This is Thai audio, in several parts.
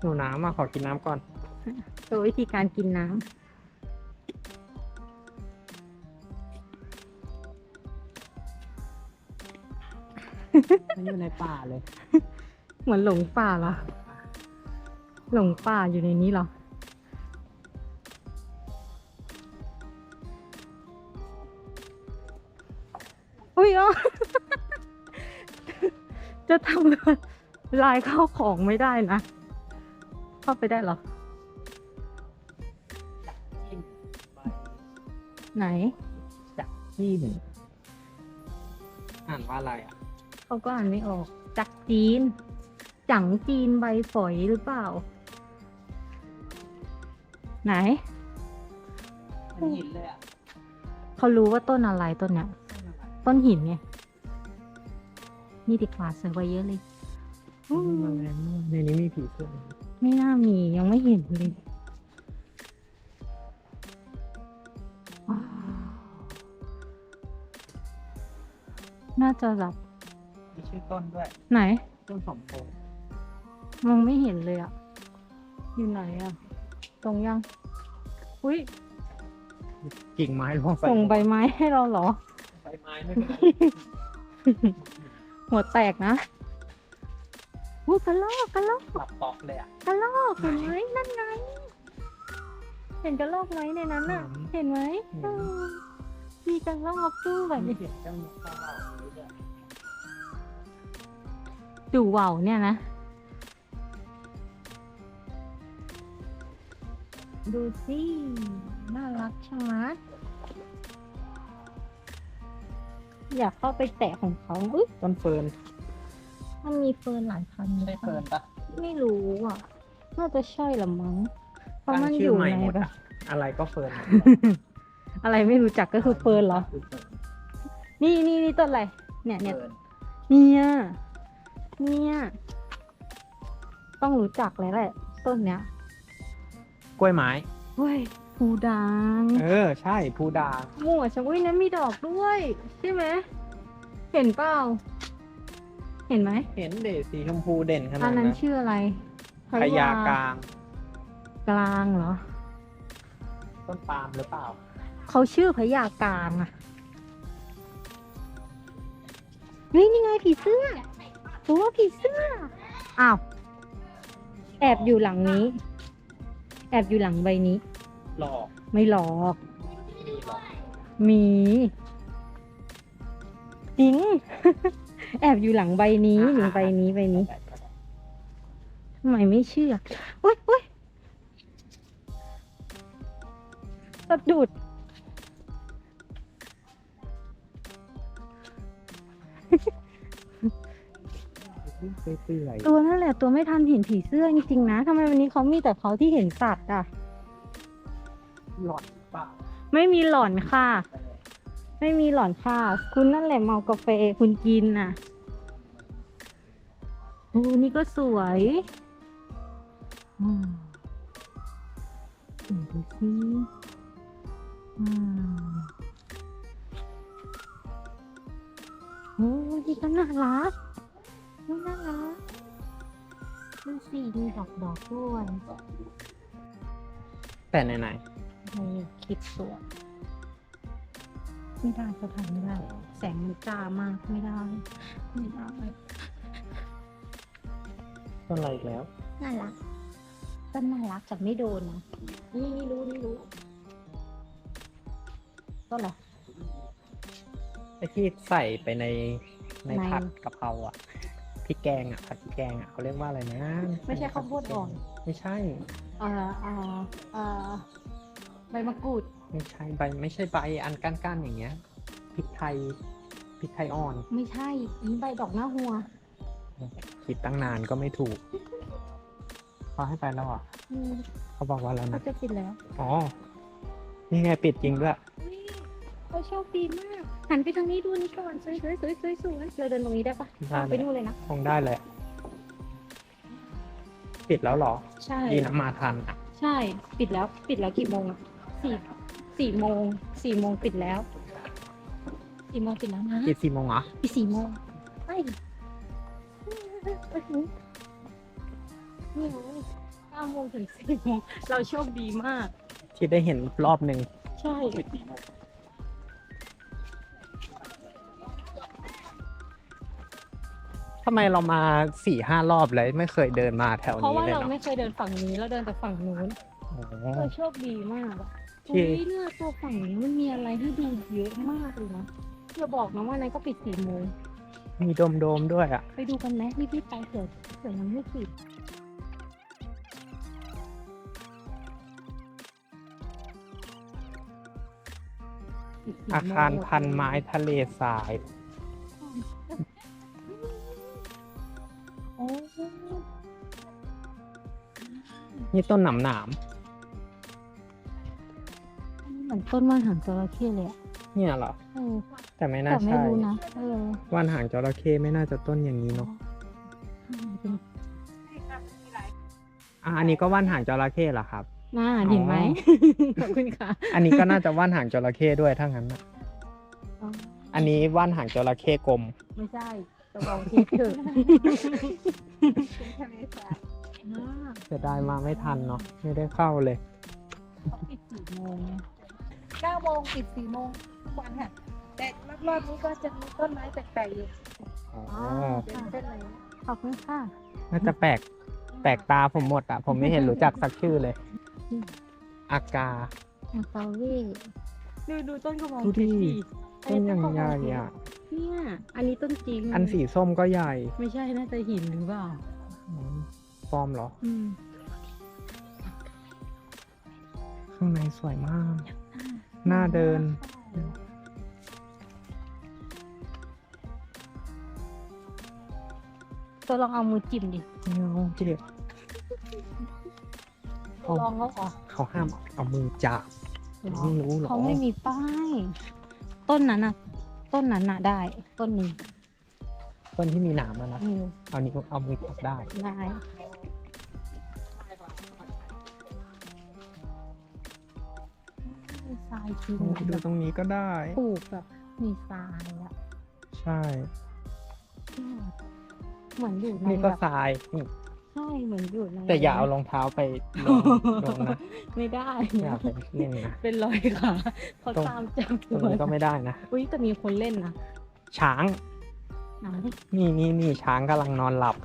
หนูน้ำอะขอกินน้ำก่อนโดยวิธีการกินน้ำมันอยู่ในป่าเลยเหมือนหลงป่าเหรอหลงป่าอยู่ในนี้เหรอ อุ้ยอ๋อ จะทำลายเข้าของไม่ได้นะ เข้าไปได้เหรอ ไหนจากที่หนึ่งอ่านว่าอะไรอะ เขาก็อ่านไม่ออก จักจีน จังจีนใบฝอยหรือเปล่า ไหน มันหินเลยอะเขารู้ว่าต้นอะไรต้นเนี้ย ต้นหินไงนี่ดีกว่าเสือไว้เยอะเลย อืมมันแรงมากในนี้มีผีเสื้อไม่น่ามียังไม่เห็นเลยว้าวน่าจะแบบมีชื่อต้นด้วยไหน ต้นสมโพธิ์มองไม่เห็นเลยอะอยู่ไหนอะตรงยัง อุ้ยกิ่งไม้ร่วงใส่ส่งใบไม้ให้เราเหรอ ใบไม้ไม่เป็นไร หัวแตกนะ อุ้ยกระลอกกระลอกหลับตอกเลยอะกระลอกเห็นไหมนั่นไง เห็นกระลอกไหมในนั้นอะเห็นเห็นไหมเห็นเออมีกระลอกด้วยมีเสียงเจ้านกกระเหล่าด้วยดูว่าวเนี่ยนะ ดูสิน่ารักชะมัดอยากเข้าไปแตะของเขาอุ๊ยต้นเฟิร์น มันมีเฟิร์นหลายพันใช่เฟิร์นปะไม่รู้อะ น่าจะใช่ละมั้งเพราะตั้งมันอชื่อยู่ใหม่ในหมดแบบอะอะไรก็เฟิร์นหมดอะไรไม่รู้จักก็คือเฟิร์นเหรอคือเฟิร์นนี่นี่นี่ต้นอะไร เนี่ยเนี่ยเฟิร์นเนี่ยเนี่ย ต้องรู้จักแล้วแหละ ต้นเนี้ย กล้วยไม้เฮ้ยภูดังเออ ใช่ภูดางมั่วชะอุ้ยนั้นมีดอกด้วย ใช่ไหม เห็นเปล่า เห็นไหมเห็นเดชสีชมพูเด่นขนาอัดนนั้นั้นนชื่ออะไรพญากลาง กลางเหรอ ต้นปาล์มหรือเปล่า เขาชื่อพญากลางอะนี่นี่ไงผีเสื้อตัวผีเสื้อ อ้าว แอบอยู่หลังนี้ แอบอยู่หลังใบนี้ หลอกไม่หลอก มีหลอกมีจริง แอบอยู่หลังใบนี้หลังใบนี้ใบนี้ทำไมไม่เชื่ออุ้ยอุ้ยสะดุด เปื่อยตัวนั่นแหละตัวไม่ทันเห็นผีเสื้อจริงๆนะทำไมวันนี้เขามีแต่เขาที่เห็นสัตว์อะ ๆหลอดเปล่า ไม่มีหลอนค่ะ ไม่มีหลอนค่ะ คุณนั่นแหละเมากาแฟคุณกินน่ะโอ้นี่ก็สวยอืมไหนดูสิอืมโอ้นี่ก็น่ารักนี่น่ารักดูสิมีดอกดอกๆด้วยแต่ไหนในคลิปสวย ไม่ได้เขาถ่ายไม่ได้ แสงมันจ้ามากไม่ได้ ไม่ได้ๆต้นอะไรอีกแล้ว น่ารักก็น่ารักแต่ไม่โดนนะ นี่นี่รู้นี่รู้ก็เหรอไอที่ใส่ไปในในใน ผัดกะเพราอะพริกแกงอะผัดพริกแกงอะเขาเรียกว่าอะไรนะไม่ใช่ข้าวโพดอ่อน ไม่ใช่ เอ่อเอ่อเอ่อใบมะกรูด ไม่ใช่ใบไม่ใช่ใบอันก้านๆอย่างเงี้ยพริกไทยพริกไทยอ่อน ไม่ใช่อีใบดอกหน้าหัว คิดตั้งนานก็ไม่ถูกเขาให้ไปแล้วเหรอะอืมเขาบอกว่าแล้วเขานะจะปิดแล้วอ๋อนี่ไงปิดจริงด้วยนี่เขาโชคดีมาก หันไปทางนี้ดูนี่ก่อนสวยสวยสวยสวยสวยเราเดินตรงนี้ได้ปะได้ไปนู่นเลยนะ คงได้เลยปิดแล้วเหรอใช่ ดีนะมาทันอะใช่ ปิดแล้ว ปิดแล้วกี่โมงอะสี่ สี่โมงสี่โมงปิดแล้วสี่โมงปิดแล้วนะปิดสี่โมงเหรอปิดสี่โมงไปไปถึงนี่ไงห้าโมงถึงสี่โมงเราโชคดีมาก ที่ได้เห็นรอบหนึ่งใช่ ทำไมเรามาสี่ห้ารอบเลยไม่เคยเดินมาแถวเพราะนี้ว่าเลยเราเนาะไม่เคยเดินฝั่งนี้ เราเดินแต่ฝั่งนู้นโอ้เราโชคดีมากอะ ที่อุ้ยเนี่ยตัวฝั่งนี้มันมีอะไรให้ดูเยอะมากเลยนะอย่าบอกนะว่านั้นก็ปิดสี่โมงมีโดมโดมๆด้วยอะ ไปดูกันไหมรีบๆไปเถอะเผื่อมันไม่ปิดปิดสี่โมงอาคารพันไม้ทะเลทราย โอ้นี่ต้นหนำหนามอันนี้ เหมือนต้นว่านหางจระเข้เลยอะเนี่ยเหรอ เออแต่ไม่น่าแต่ไม่ใช่รู้นะเออว่านหางจระเข้ไม่น่าจะต้นอย่างนี้เนาะเป็นอะอันนี้ก็ว่านหางจระเข้เหรอครับ น่าเห็นไหม ขอบคุณค่ะอันนี้ก็น่าจะว่านหางจระเข้ด้วยถ้างั้นน่ะอ๋ออันนี้ว่านหางจระเข้กลม ไม่ใช่ตะบองทิพย์เถอะอ่าเสียดายมาไม่ทันเนาะไม่ได้เข้าเลยเขาปิดสี่โมงไง 9โมงปิด4โมงทุกวันค่ะ แต่รอบๆนี้ก็จะมีต้นไม้แปลกๆอยู่อ๋อเป็นเส้นอะไรขอบคุณค่ะน่าจะแปลกแปลกตาผมหมดอะ ผมไม่เห็นรู้จักสักชื่อเลยอืมอากามาเตาเว่ดูดูต้นกระบองดูดิเพชรต้นอย่างใหญ่ต้นกระบงเพชรอะเนี่ยอันนี้ต้นจริง อันสีส้มก็ใหญ่ ไม่ใช่น่าจะหินหรือเปล่าอืมฟอร์มเหรออืมข้างในสวยมาก หน้าเดิน ตัวลองเอามือจิ้มดิ ไม่เอาเจ็บเอาลองแล้วเหรอเขาห้ามเอามือจับไม่รู้หรอเขาไม่มีป้าย ต้นนั้นน่ะ ต้นนั้นน่ะได้ ต้นนี้ต้นที่มีหนามอะนะเออเอานี้วเอามือจับได้ ได้ ทรายจริงดูตรงนี้ก็ได้ ปลูกแบบมีทรายอะใช่ เหมือนอยู่ในนี่ก็แบบทรายนี่ใช่เหมือนอยู่ในแต่อย่าเอารองเท้าไปลงลงนะไม่ได้อย่านะไปเล่นนะ เป็นรอยขาเขาตรง ตามจับตรงนี้ก็ไม่ได้นะ อุ้ยแต่มีคนเล่นนะช้างไหนนี่นี่นี่ช้างกำลังนอนหลับ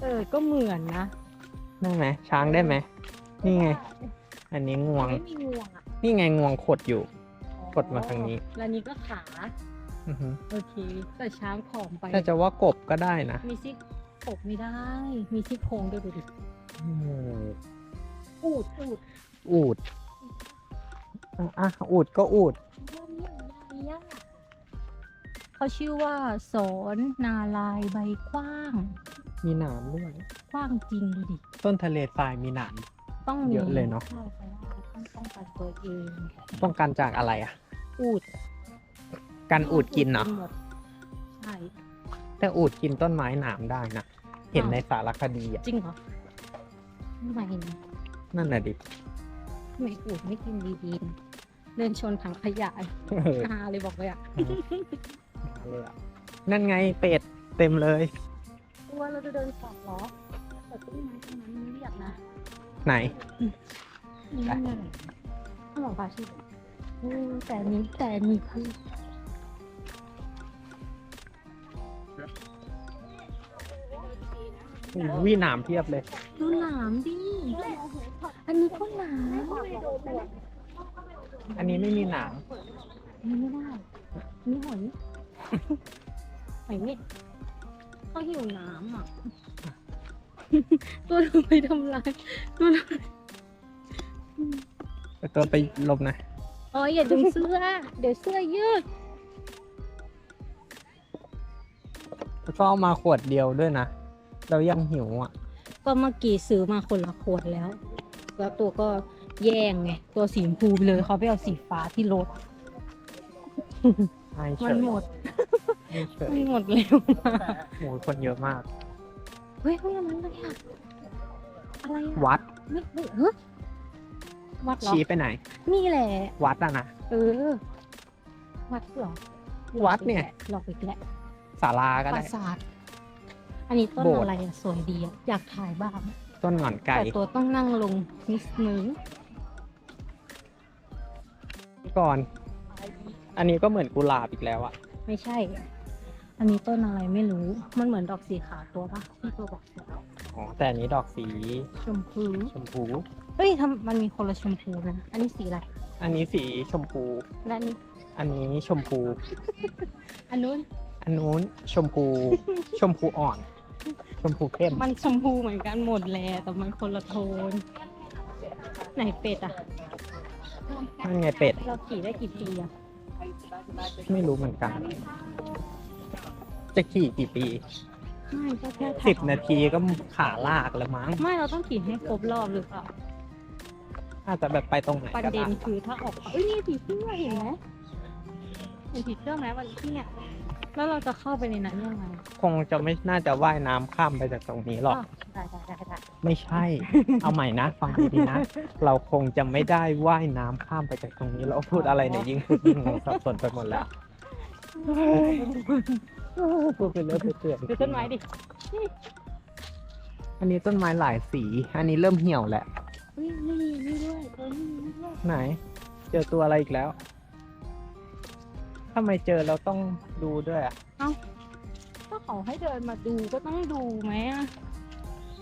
เออก็เหมือนนะได้ไหมช้างได้ไหมนี่ไง อันนี้งวง ไม่มีงวงอะนี่ไงงวงขดอยู่ กดมาทางนี้ แล้วนี่ก็ขาอือฮึโอเคแต่ช้างผอมไปถ้าจะว่ากบก็ได้นะมีซี่โครงไม่ได้ มีซี่โครงด้วยดูดิอืมอูดอูดอูดอะอะอูดก็อูดเขาชื่อว่าสอนนาลายใบกว้าง มีหนามด้วย กว้างจริงดูดิ ต้นทะเลทรายมีหนาม ต้องมีเยอะเลยเนอะใช่เพราะว่าต้องป้องกันตัวเองป้องกันจากอะไรอะ อูดกันอูดกินเนาะหมดใช่แต่อูดกินต้นไม้หนามได้นะ เห็นในสารคดีอะ จริงเหรอไม่มาเห็นนั่นน่ะดิทำไมอูดไม่กินดีๆนะเดินชนถังขยะเอออาเลยบอกเลยอะเลยอะนั่นไงเป็ดเต็มเลยตัวเราจะเดินสอบเหรอแต่ต้นไม้ตรงนั้นมันเรียกนะ ไหน นี่ไงถ้าบอกปลาชื่อเออแต่อันนี้แต่อันนี้คือวิหนามเพียบเลย ดูหนามดิ อันนี้ก็หนามอันนี้ไม่มีหนามอันนี้ไม่ได้อันนี้หอย หอยเม็ดเขาหิวน้ำอะ ตัวเราไปทำลายตัวเราไปตัวไปหลบหน่อยอ๋ออย่าดึงเสื้อ เดี๋ยวเสื้อยืด แล้วก็เอามาขวดเดียวด้วยนะ เรายังหิวอะ ก็เมื่อกี้ซื้อมาคนละขวดแล้ว แล้วตัวก็แย่งไง ตัวสีชมพูไปเลยเขาไปเอาสีฟ้าที่รถ ให้เฉมันยหมด ให้เฉมัยนหมดเร็วมาก โอ้ยคนเยอะมาก เฮ้ยเฮ้ยอันนั้นอะไรอะอะไรอะวัดไม่ไม่เฮ้ยวัดเหรอชี้ไปไหน นี่แหละ วัดอะนะเออ วัดเหรอวัดเนี่ยหลอกอีกแล้วศาลาก็ปได้ราสาทอันนี้ต้นโบสถ์อะไรอะสวยดีอะอยากถ่ายบ้าง ต้นหงอนไก่แต่ตัวต้องนั่งลงนิดนึงก่อน อันนี้ก็เหมือนกุหลาบอีกแล้วอะไม่ใช่ อันนี้ต้นอะไรไม่รู้ มันเหมือนดอกสีขาวตัวปะที่ตัวบอกสีอ๋อแต่อันนี้ดอกสีชมพู ชมพู เฮ้ยทำมันมีคนละชมพูนะ อันนี้สีอะไร อันนี้สีชมพู และอันนี้ อันนี้ชมพู อันนู้น อันนู้นชมพู ชมพูอ่อน ชมพูเข้ม มันชมพูเหมือนกันหมดแหละแต่มันคนละโทน ไหนเป็ดอะนั่นไงเป็ด เราขี่ได้กี่ปีอะไม่รู้เหมือนกัน จะขี่กี่ปีไม่ก็แค่ถ่ายสิบนาทีก็ขาลากแล้วมั้งไม่เราต้องขี่ให้ครบรอบหรือเปล่าอาจจะแบบไปตรงไหนประก็เด็ได้นคือถ้าออกเอ้ยนี่ผีเสื้อเห็นไหมเห็นผีเสื้อไหมวันที่เนี่ยแล้วเราจะเข้าไปในนั้นยังไงคงจะไม่น่าจะว่ายน้ำข้ามไปจากตรงนี้หรอกอ้าวได้ได้ได้ได้ไม่ใช่ เอาใหม่นะ ฟังดีๆนะ เราคงจะไม่ได้ว่ายน้ำข้ามไปจากตรงนี้ เราพูดอะไรเนี่ยยิ่งพูดยิ่งงงสับสนไปหมดแล้ว พูดไปเรื่อยไปเปื่อยดูต้นไม้ดิอันนี้ต้นไม้หลายสี อันนี้เริ่มเหี่ยวแหละเฮ้ยนี่นี่ด้วยเออนี่นี่ด้วยไหน เจอตัวอะไรอีกแล้วทำไมเจอเราต้องดูด้วยอะถ้าเขาให้เดินมาดูก็ต้องดูไหมอะ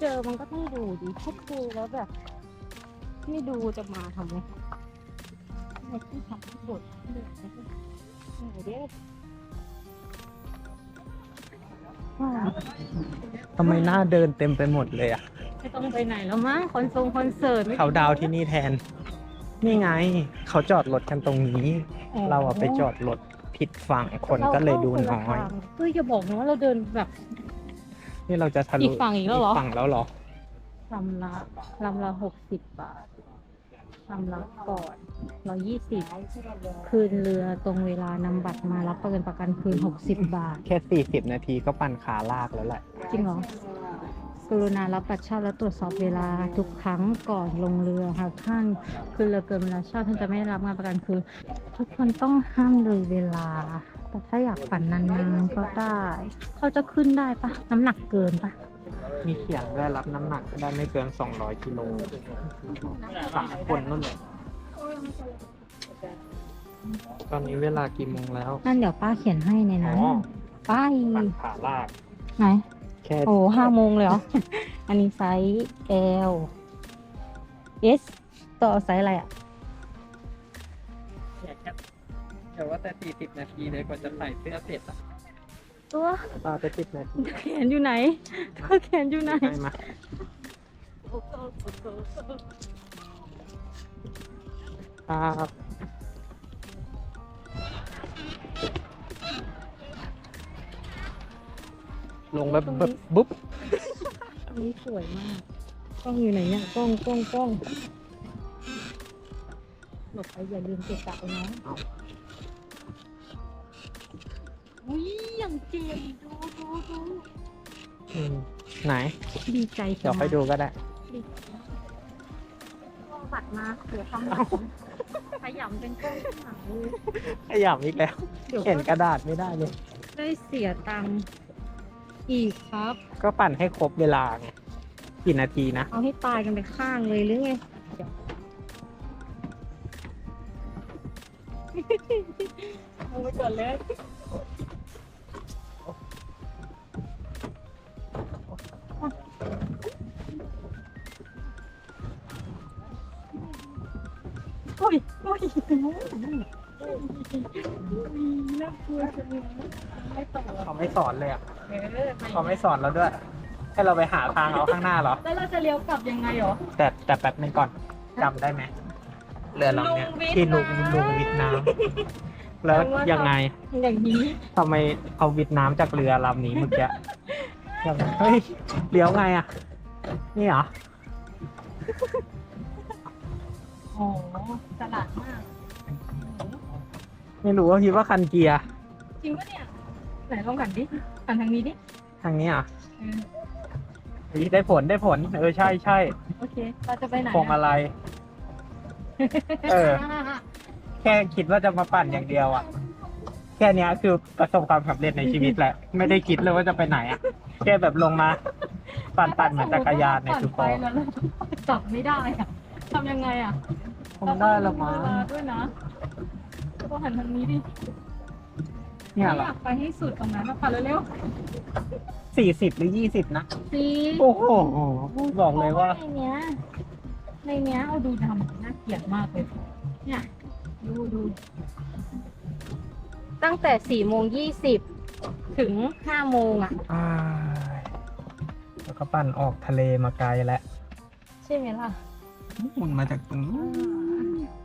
เจอมันก็ต้องดูดิถ้าเจอแล้วแบบ ไม่ดูจะมาทำไมไม่ต้องทำให้บทเหนื่อยไหมเหนื่อยเด้ว้ ทำไมหน้าเดินเต็มไปหมดเลยอะไม่ต้องไปไหนแล้วมั้งคอนเสิร์ตคอนเสิร์ตไม่เขาดาวน์ที่นี่แทน นี่ไง เขาจอดรถกันตรงนี้ เราอะไปจอดรถผิดฝั่งคนก็เลยดูน้อยเฮ้ยอย่าบอกนะว่าเราเดินแบบ นี่เราจะทะลุอีกฝั่งอีกแล้วเหรอ ฝั่งแล้วเหรอลำละลำละหกสิบบาทลำละก่อน ร้อยยี่สิบคืนเรือตรงเวลานำบัตรมารับประกันประกันคืนหกสิบบาท แค่สี่สิบนาทีก็ปั่นขาลากแล้วแหละ จริงเหรอกรุณารับบัตรเช่าและตรวจสอบเวลาทุกครั้งก่อนลงเรือหากท่านคือเรือเกินเวลาเช่าท่านจะไม่ได้รับงานประกันคือ ทุกคนต้องห้ามเลยเวลา แต่ถ้าอยากปั่นนานๆก็ได้ เขาจะขึ้นได้ปะน้ำหนักเกินปะมีเขียนได้รับน้ำหนักได้ไม่เกินสองร้อยกิโลสามคนนั่นเลย ตอนนี้เวลากี่โมงแล้ว นั่นเดี๋ยวป้าเขียนให้ในอ๋นั้อนป้ายปั่นขาลาก ไหน แค่โอ้ห้าโมงเลยเหรอ อันนี้ไซส์ L S ต่อไซส์อะไรอะ เดี๋ยวว่าแต่สี่สิบนาทีเลยกว่าจะใส่เสื้อเสร็จอะตัวตาไปสิบนาทีแขนอยู่ไหนตัวแขนอยู่ไหนให้มา ครับลงแบบแบบบุ๊บอันนี้สวยมาก กล้องอยู่ไหนเนี่ย กล้องกล้องกล้องหลบไปอย่าลืมเก็บกลับไปนะอุ้ยอย่างเจ๋งดูดูดูอืมไหน ดีใจเดี๋ยวไปดูก็ได้กล้องบัดมาเดี๋ยวทำหลังข ยำเป็นกล้องข้างหลังเลยขยับอีกแล้ว เดี๋ยวเขียนกก็ระดาษไม่ได้เลย ได้เสียตังค์อีกครับ ก็ปั่นให้ครบเวลาไงกี่นาทีนะ เอาให้ตายกันไปข้างเลยหรือไง เอาไปก่อนเลย ไม่ต่อเขาไม่สอนเลยอะเออเขาไม่สอนเราด้วย ให้เราไปหาทางเอาข้างหน้าเหรอ แล้วเราจะเลี้ยวกลับยังไงหรอ แต่แต่แป๊บนึงก่อนจำได้ไหมเรือลำเนี้ยลุงวิทย์ที่ลุงน้ำลุงวิทย์น้ำแล้วยังไงอย่างนี้ทำไมเอาวิทย์น้ำจากเรือลำนี้เมื่อกี้ยังไงเฮ้ยเลี้ยวไงอะ นี่เหรออ๋อตลาดมาก ไม่รู้ว่าคิดว่าคันเกียร์จริงปะเนี่ย ไหนลองหันดิหันทางนี้ดิทางนี้อะเออเฮ้ยได้ผลได้ผล เออใช่ใช่โอเค เราจะไปไหนพวงมาลัยเออ แค่คิดว่าจะมาปั่นอย่างเดียวอะ แค่เนี้ยคือประสบความสำเร็จในชีวิตแหละ ไม่ได้คิดเลยว่าจะไปไหนอะแกแบบลงมา ปั่นปั่นเหมือนจักรยานในปั่นทุกไปปอแล้วเราจับไม่ได้อะทำยังไงอะคงได้ละมั้งเรต้องดูเวลาด้วยนะก็หันทางนี้ดิ เนี่ยเหรอยอากไปให้สุดตรงนั้นมาปั่นเร็วสี่สิบหรือยี่สิบนะๆสีโอ้โหบอกเลยว่า ในเนี้ยในเนี้ยเอาดูดำน่าเกลียดมากเลย เนี่ยดูดูตั้งแต่สี่โมงยี่สิบถึงห้าโมงอะ อ้ายแล้วก็ปั่นออกทะเลมาไกลแล้ว ใช่ไหมล่ะมันมาจากตรงนี้อ่า